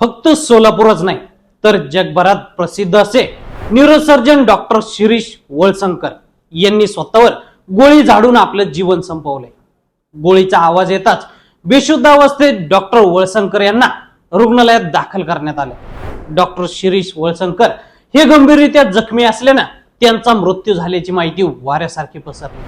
फक्त सोलापूरच नाही तर जगभरात प्रसिद्ध असे न्यूरोसर्जन डॉक्टर शिरीष वळसंकर यांनी स्वतःवर गोळी झाडून आपलं जीवन संपवलंय. गोळीचा आवाज येताच बेशुद्ध अवस्थेत डॉक्टर वळसंकर यांना रुग्णालयात दाखल करण्यात आले. डॉक्टर शिरीष वळसंकर हे गंभीररित्या जखमी असल्यानं त्यांचा मृत्यू झाल्याची माहिती वाऱ्यासारखी पसरली.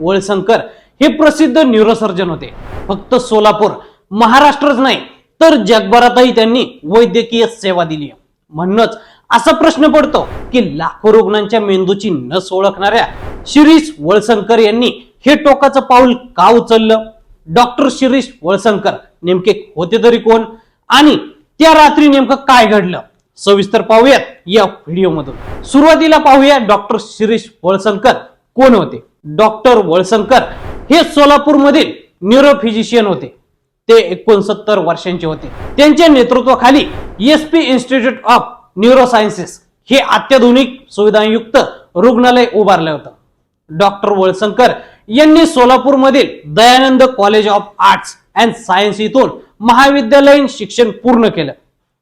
वळसंकर हे प्रसिद्ध न्यूरोसर्जन होते. फक्त सोलापूर महाराष्ट्रच नाही तर जगभरातही त्यांनी वैद्यकीय सेवा दिली. म्हणूनच असा प्रश्न पडतो की लाखो रुग्णांच्या मेंदूची नस ओळखणाऱ्या शिरीष वळसंकर यांनी हे टोकाचं पाऊल का उचललं? डॉक्टर शिरीष वळसंकर नेमके होते तरी कोण? आणि त्या रात्री नेमकं काय घडलं? सविस्तर पाहूयात या व्हिडिओमधून. सुरुवातीला पाहूया डॉक्टर शिरीष वळसंकर कोण होते? डॉक्टर वळसंकर हे सोलापूरमधील न्यूरोफिजिशियन होते. ते एकोणसत्तर वर्षांचे होते. त्यांच्या नेतृत्वाखाली S P institute of neurosciences हे अत्याधुनिक सुविधांयुक्त रुग्णालय उभारलं होतं. डॉक्टर वळसंकर यांनी सोलापूरमधील Dayanand college of arts and science इथून महाविद्यालयीन शिक्षण पूर्ण केलं.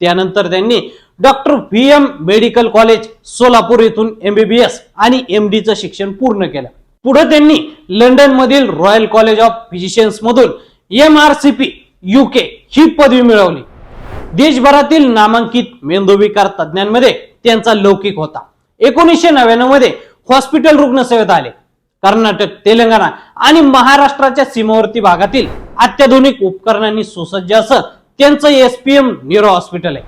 त्यानंतर त्यांनी doctor V M medical college Solapur येथून एमबीबीएस आणि एम डीचं शिक्षण पूर्ण केलं. पुढे त्यांनी लंडनमधील रॉयल कॉलेज ऑफ फिजिशियन्स मधून M R C P UK ही पदवी मिळवली. देशभरातील नामांकित मेंदूविकार तज्ज्ञांमध्ये त्यांचा लौकिक होता. एकोणीसशे नव्याण्णवमध्ये हॉस्पिटल रुग्णसेवेत आले. कर्नाटक तेलंगणा आणि महाराष्ट्राच्या सीमावर्ती भागातील अत्याधुनिक उपकरणांनी सुसज्ज असं त्यांचं एसपीएम न्यूरो हॉस्पिटल आहे.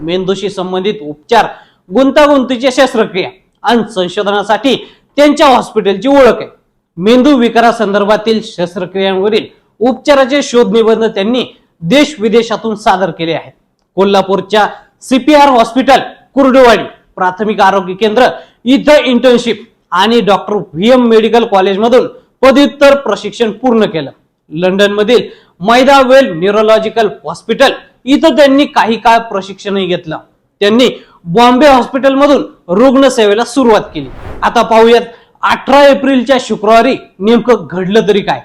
मेंदूशी संबंधित उपचार गुंतागुंतीच्या शस्त्रक्रिया आणि संशोधनासाठी त्यांच्या हॉस्पिटलची ओळख आहे. मेंदू विकारासंदर्भातील शस्त्रक्रियांवरील उपचाराचे शोध निबंध त्यांनी देश विदेशातून सादर केले आहेत. कोल्हापूरच्या सीपीआर हॉस्पिटल कुर्डुवाडी प्राथमिक आरोग्य केंद्र इथं इंटर्नशिप आणि डॉक्टर व्ही एम मेडिकल कॉलेजमधून पदव्युत्तर प्रशिक्षण पूर्ण केलं. London Maida Vale Maida Vale neurological hospital इथं त्यांनी काही काळ प्रशिक्षणही घेतलं. त्यांनी बॉम्बे हॉस्पिटलमधून रुग्णसेवेला सुरुवात केली. आता पाहूयात अठरा एप्रिलच्या शुक्रवारी नेमकं घडलं तरी काय?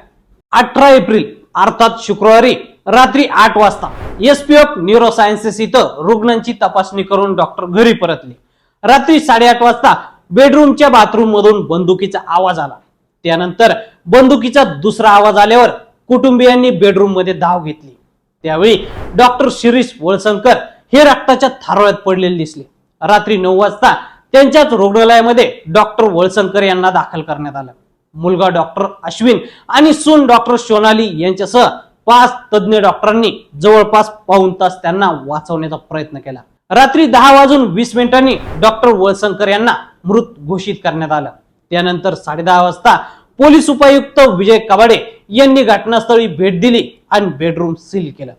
अठरा एप्रिल अर्थात शुक्रवारी रात्री आठ वाजता. एसपीएफ न्यूरोसायन्सेस इथं रुग्णांची तपासणी करून डॉक्टर घरी परतले. रात्री साडेआठ वाजता बेडरूमच्या बाथरूम मधून बंदुकीचा आवाज आला. त्यानंतर बंदुकीचा दुसरा आवाज आल्यावर कुटुंबियांनी बेडरूममध्ये धाव घेतली. त्यावेळी डॉक्टर शिरीष वळसंकर हे रक्ताच्या थारोळ्यात पडलेले दिसले. रात्री नऊ वाजता त्यांच्याच रुग्णालयामध्ये डॉक्टर वळसंकर यांना दाखल करण्यात आलं. मुलगा डॉक्टर अश्विन आणि सून डॉक्टर सोनाली यांच्यासह पाच तज्ज्ञ डॉक्टरांनी जवळपास पाऊन तास त्यांना वाचवण्याचा प्रयत्न केला. रात्री दहा वाजून वीस मिनिटांनी डॉक्टर वळसंकर यांना मृत घोषित करण्यात आलं. त्यानंतर साडेदहा वाजता पोलीस उपायुक्त विजय कबाडे यांनी घटनास्थळी भेट दिली आणि बेडरूम सील केलं.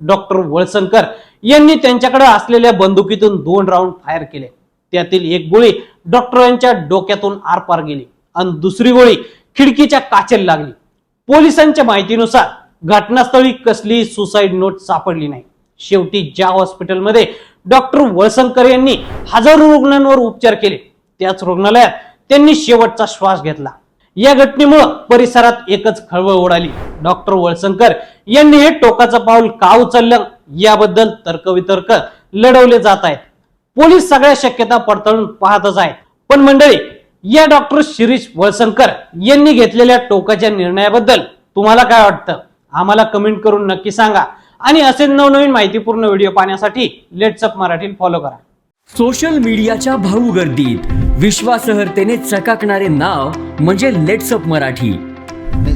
डॉक्टर वळसंकर यांनी त्यांच्याकडे असलेल्या बंदुकीतून दोन राऊंड फायर केले. त्यातील एक गोळी डॉक्टरांच्या डोक्यातून आरपार गेली. आणि दुसरी गोळी खिडकीच्या काचेला लागली. पोलिसांच्या माहितीनुसार घटनास्थळी कसली सुसाईड नोट सापडली नाही. शेवटी ज्या हॉस्पिटलमध्ये डॉक्टर वळसंकर यांनी हजारो रुग्णांवर उपचार केले त्याच रुग्णालयात त्यांनी शेवटचा श्वास घेतला. या घटनेमुळं परिसरात एकच खळबळ उडाली. डॉक्टर वळसंकर यांनी हे टोकाचं पाऊल का उचललं याबद्दल तर्कवितर्क लढवले जात आहेत. पोलीस सगळ्या शक्यता पडताळून पाहतच आहेत. पण मंडळी या डॉक्टर शिरीष वळसंकर यांनी घेतलेल्या टोकाच्या निर्णयाबद्दल तुम्हाला काय वाटतं? आम्हाला कमेंट करून नक्की सांगा. आणि असे नवनवीन माहितीपूर्ण व्हिडिओ पाहण्यासाठी लेट्सअप मराठी फॉलो करा. सोशल मीडियाच्या भाऊ गर्दीत विश्वासार्हतेने चकाकणारे नाव म्हणजे लेट्सअप मराठी.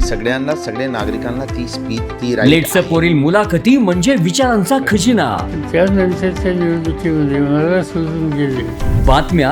सगळ्यांना सगळ्या नागरिकांना ती स्पीच ती लेट्सअप वरील मुलाखती म्हणजे विचारांचा खजिना. त्यानंतरच्या निवडणुकीमध्ये मला सोडून गेले. बातम्या